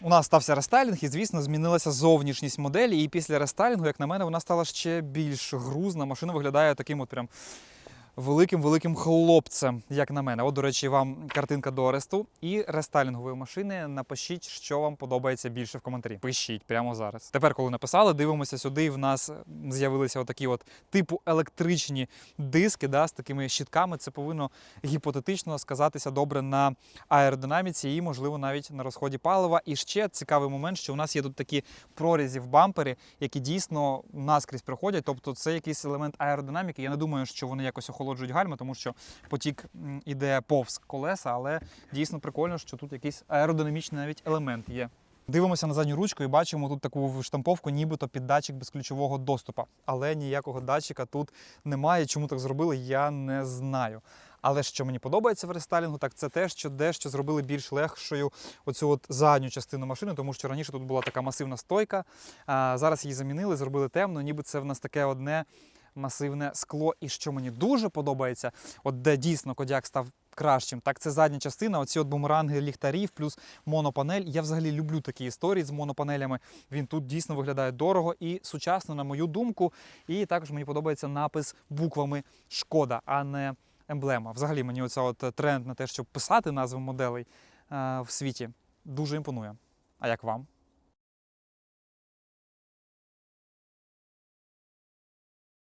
У нас стався рестайлінг, і звісно, змінилася зовнішність моделі. І після рестайлінгу, як на мене, вона стала ще більш грузна. Машина виглядає таким от прям великим-великим хлопцем, як на мене. От, до речі, вам картинка до Аресту і рестайлінгової машини. Напишіть, що вам подобається більше в коментарі. Пишіть прямо зараз. Тепер, коли написали, дивимося сюди. В нас з'явилися отакі от типу електричні диски, да, з такими щітками. Це повинно гіпотетично сказатися добре на аеродинаміці і, можливо, навіть на розході палива. І ще цікавий момент, що у нас є тут такі прорізі в бампері, які дійсно наскрізь проходять. Тобто це якийсь елемент аеродинаміки. Я не думаю, що вони якось охолоджують гальма, тому що потік іде повз колеса, але дійсно прикольно, що тут якийсь аеродинамічний навіть елемент є. Дивимося на задню ручку і бачимо тут таку штамповку, нібито під датчик безключового доступу. Але ніякого датчика тут немає. Чому так зробили, я не знаю. Але що мені подобається в рестайлінгу, так це те, що дещо зробили більш легшою оцю от задню частину машини, тому що раніше тут була така масивна стойка. А зараз її замінили, зробили темно, ніби це в нас таке одне масивне скло. І що мені дуже подобається, от де дійсно Кодяк став кращим, так це задня частина, оці от бумеранги ліхтарів, плюс монопанель. Я взагалі люблю такі історії з монопанелями. Він тут дійсно виглядає дорого і сучасно, на мою думку. І також мені подобається напис буквами Шкода, а не емблема. Взагалі мені оця от тренд на те, щоб писати назви моделей е, в світі, дуже імпонує. А як вам?